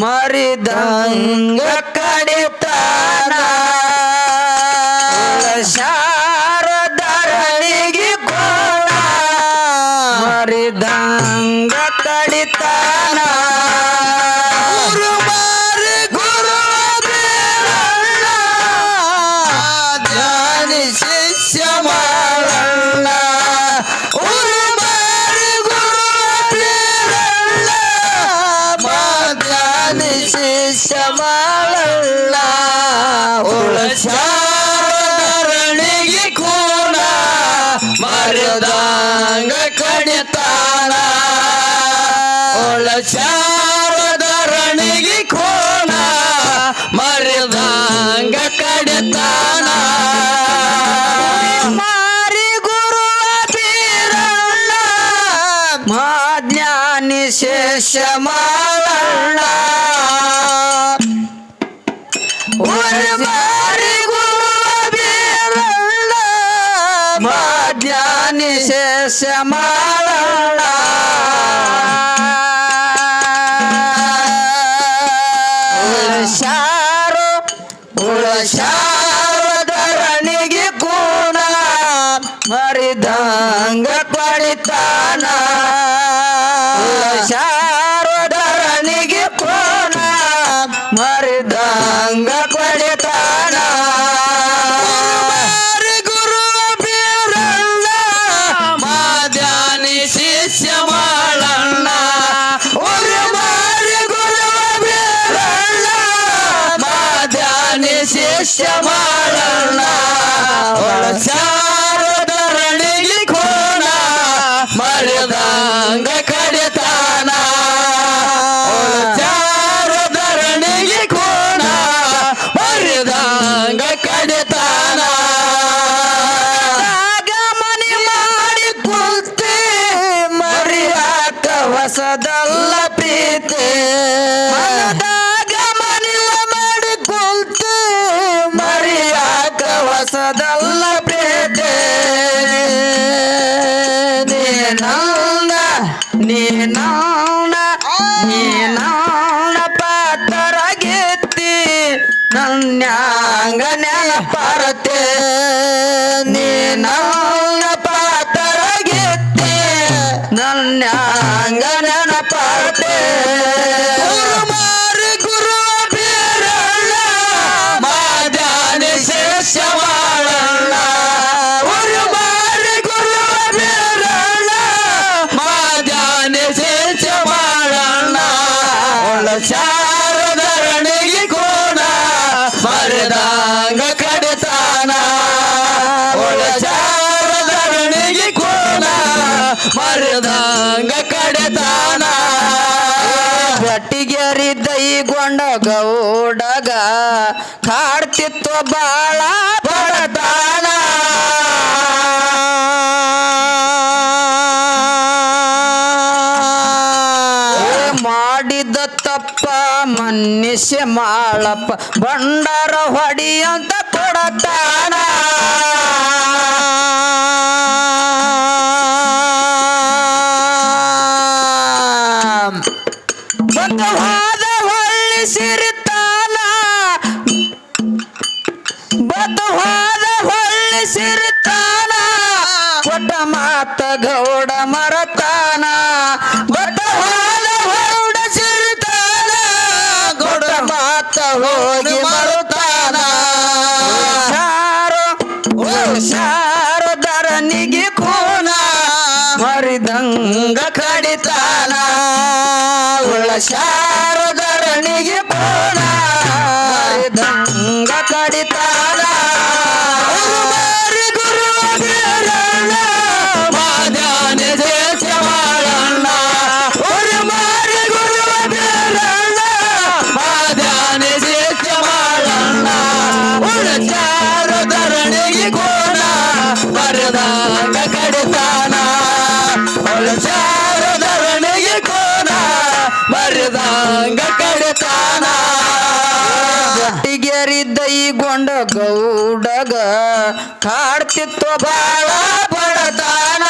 ಮರಿದಂಗ ಬರೆದಂಗ ಕಣಿತಾನ ಒಳ ಶಾರದ ರಣಿಗೆ ಕೋಣ. ಮರೆದಂಗ ಕಡಿತಾನ ಮಾರಿ ಗುರು ಬೀರಣ್ಣ ಮಾ ಜ್ಞಾನಿ ಶೇಷ ಮಾ ವಿಶೇಷ ಮಾಡ ಹೊಸದಲ್ಲ ಪ್ರೀತಿ. ಗೊಂಡ ಗೌಡಗ ಕಾಡ್ತಿತ್ತು ಬಾಳ ಬಡತಾನ. ಮಾಡಿದ ತಪ್ಪ ಮನ್ನಿಸಿ ಮಾಳಪ್ಪ ಬಂಡಾರ ಹೊಡಿಯಂತ ಕೊಡತಾನ. ಹೊಳ್ಳಿಸಿರ್ತಾನ ಬತ ಹೋದ ಹೊಳ್ಳಿಸಿರ್ತಾನ ಕೊಟ್ಟ ಮಾತ ಗೌಡ ಮರತಾನ. ಬತ ಹೋದ ಹೊರಡ ಸಿರ್ತಾನ. ಕೊಟ್ಟ ಮಾತ ಹೋಗಿ I. ಕಟ್ಟಿಗೆರಿದ್ದ ಈ ಗೊಂಡ ಗೌಡಗ ಕಾಡ್ತಿತ್ತು ಬಾಳ ಬಡತಾನ.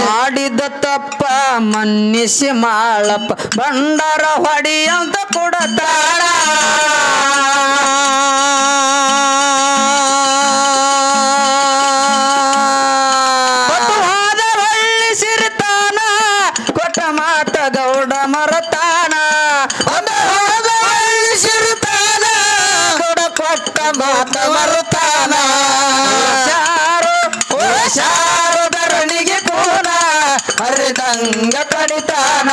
ಮಾಡಿದ ತಪ್ಪ ಮನ್ನಿಸಿ ಮಾಳಪ್ಪ ಬಂಡರ ಹೊಡಿಯಂತ ಕೊಡತಾಳ. ಮಾತ ಶಾರು ಧರಣಿಗೆ ಕೋಲ ಹರಿದಂಗ ಕಡಿತಾನ.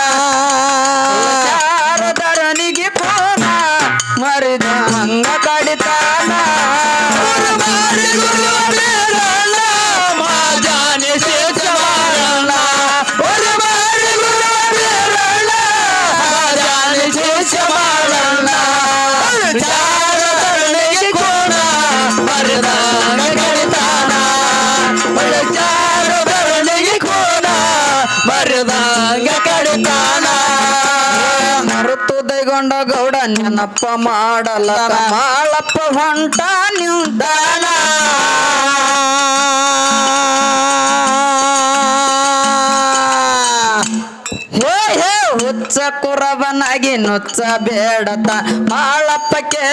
ನೆನಪ ಮಾಡಲ ಮಾಳಪ್ಪ ಹೊಂಟ ನಿಲ್ದಾಣ ಹೇ ಹೇ, ಹುಚ್ಚ ಕುರವನಾಗಿ ನುಚ್ಚ ಬೇಡತ ಮಾಳಪ್ಪಕ್ಕೆ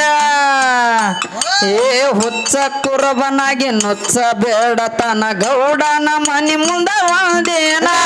ಏ ಹುಚ್ಚ ಕುರವನಾಗಿ ನುಚ್ಚ ಬೇಡತನ ಗೌಡನ ಮನಿ ಮುಂದ ಒಂದೇನಾ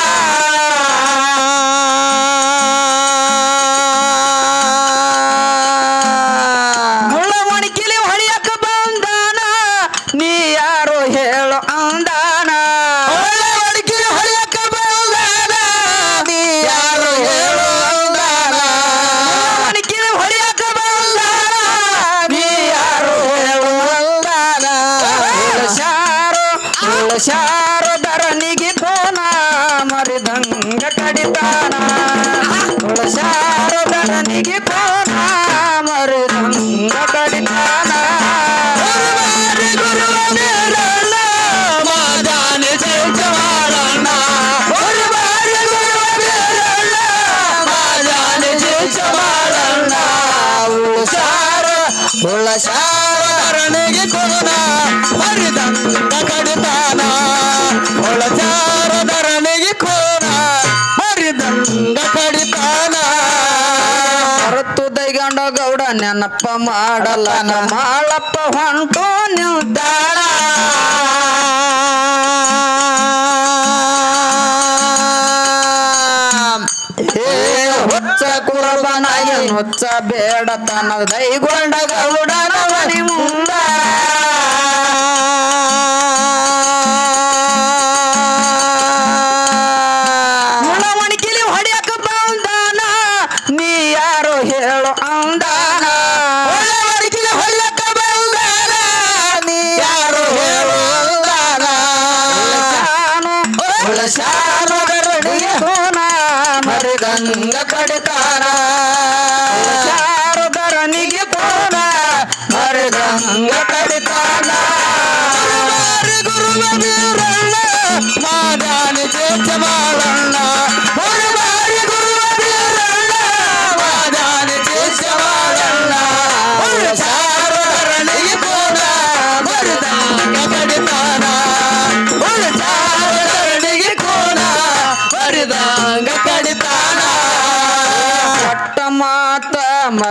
ಶಾರದರನಿಗೆ ಕೊಡುನ ಹರಿದಂತ ಕಡಿತಾನ. ಒಳ ಶಾರದರನಿಗೆ ಕೋನ ಹರಿದಂಗ ಕಡಿತಾನ. ಹೊರತು ದೈಗಂಡ ಗೌಡ ನೆನಪ ಮಾಡಲ್ಲ. ಮಾಳಪ್ಪ ಹೊಂಟು ನಿಲ್ದಾಣ. ಹೊಚ್ಚ ಬೇಡ ತನ್ನ ದೈಗೊಂಡ ಗೌಡನವನಿ ಮುಂದ ಹಂಗ ಕಡಿತಾನ ಗುರುವ ವೀರಣ್ಣ ಮಾದಾನಿ ಜೋಚ ಬಾಳಣ್ಣ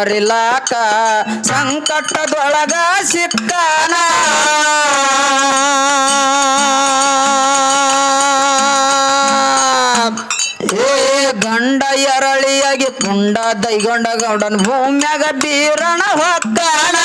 ಮರಿಲಾಕ ಸಂಕಟದೊಳಗ ಸಿಕ್ಕನ? ಗಂಡ ಎರಳಿಯಾಗಿ ಪುಂಡ ದೈಗೊಂಡ ಗೌಡನ್ ಭೂಮ್ಯಾಗ ಬೀರಣ ಹೊಕ್ಕನ?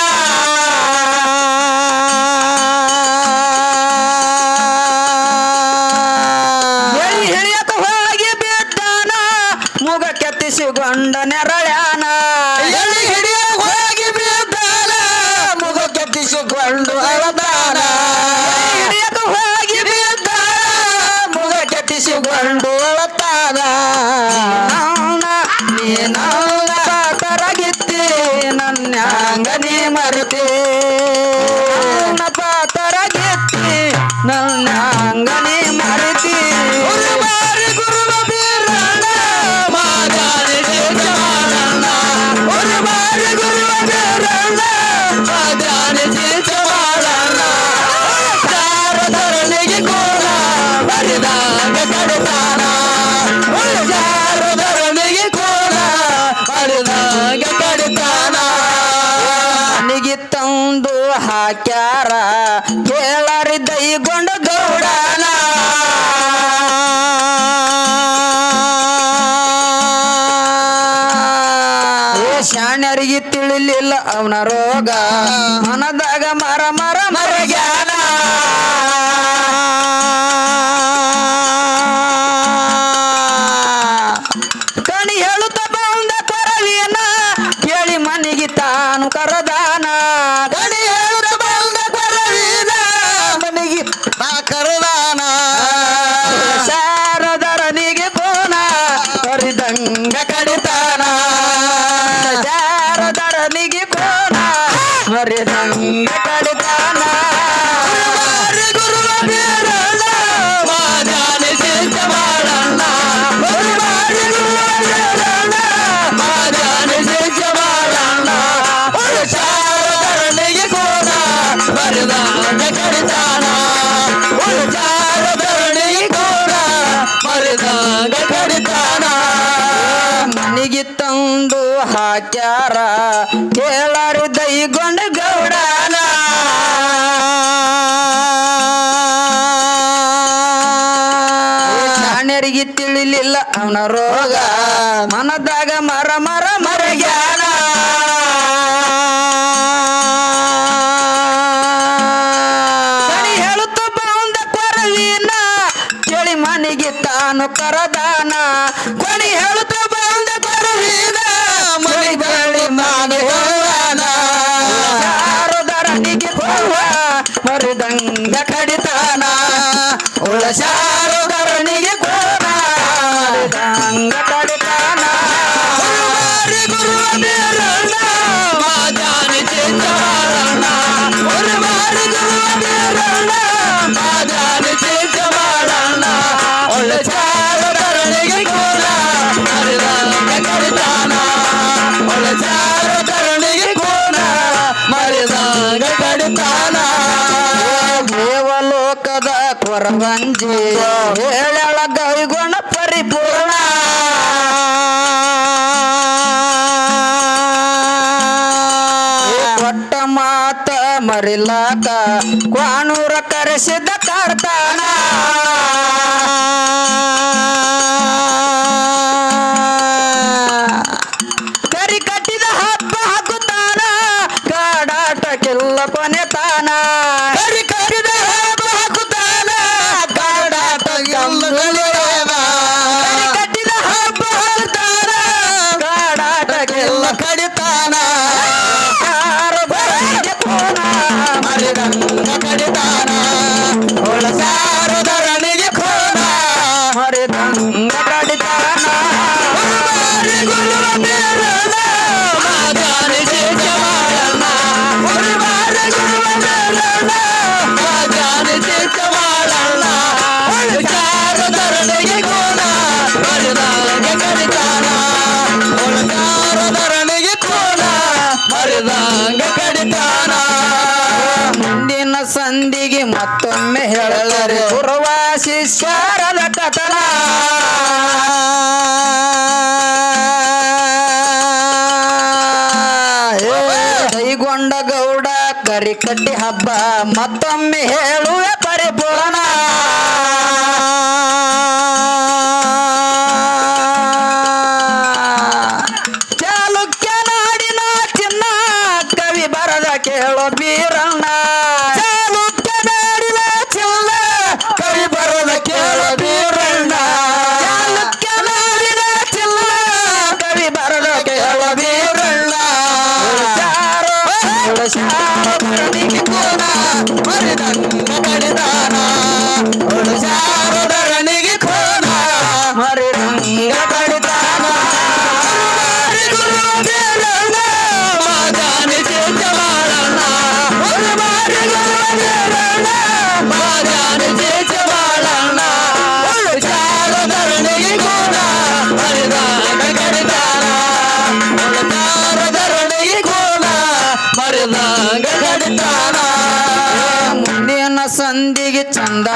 ಹಾಕ್ಯಾರ. ಕೇಳಾರಿ ದೈಗೊಂಡ ಗೌಡನ. ಶಾಣ್ಯರಿಗೆ ತಿಳಿಲಿಲ್ಲ ಅವನ ರೋಗ. ಮನ ಯಾರಿಗೆ ತಿಳಿಲಿಲ್ಲ? ಅವನ ರೋಗ. ಮನದಾಗ ಮರ ಮರ ಮರ ಗ್ಯಾನ ಹೇಳುತ್ತ ಬಂದ ಕೊರವಿನ ಕೇಳಿ ಮನೆಗೆ ತಾನು ಕರ ಬಂಜಿ ಹೇಳಳ ಗೈಗುಣ ಪರಿಪೂರ್ಣ. ಕೊಟ್ಟ ಮಾತ ಮರಿಲಾಕ ಕ್ವಾಣೂರ ಕರೆಸಿದ ಕಾರ್ತಾನ. ಶರಣ ತತನ ಕೈಗೊಂಡ ಗೌಡ, ಕರಿಕಟ್ಟಿ ಹಬ್ಬ, ಮತ್ತೊಮ್ಮೆ ಹೇಳುವ ಪರಿಪೂರ್ಣ. ಚಾಲುಕ್ಯ ನಾಡಿನ ಚಿನ್ನ, ಕವಿ ಬರದ ಕೇಳೋ ಬೀರಣ್ಣ.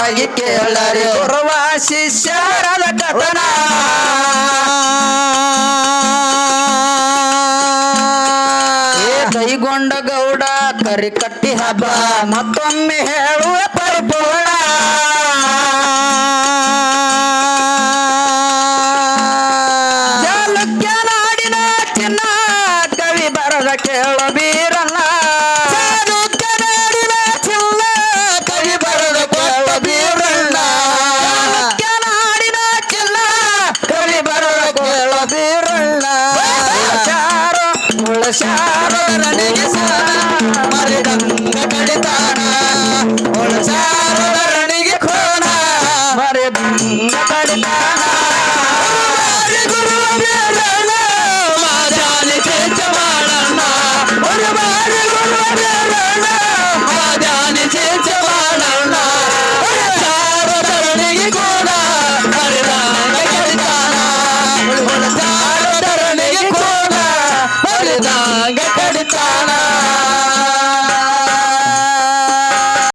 ಕಿವಿಯಾಗಿ ಕೇಳರಿ ಹೊರವ ಶಿಷ್ಯರದ ಕಥನ ಕೈಗೊಂಡ ಗೌಡ ಕರಿ ಕಟ್ಟಿ ಹಬ್ಬ. ಮತ್ತೊಮ್ಮೆ ಹೇಳುವ ಪರಿಪೂರ್ಣ. ಮರಿದಂಗ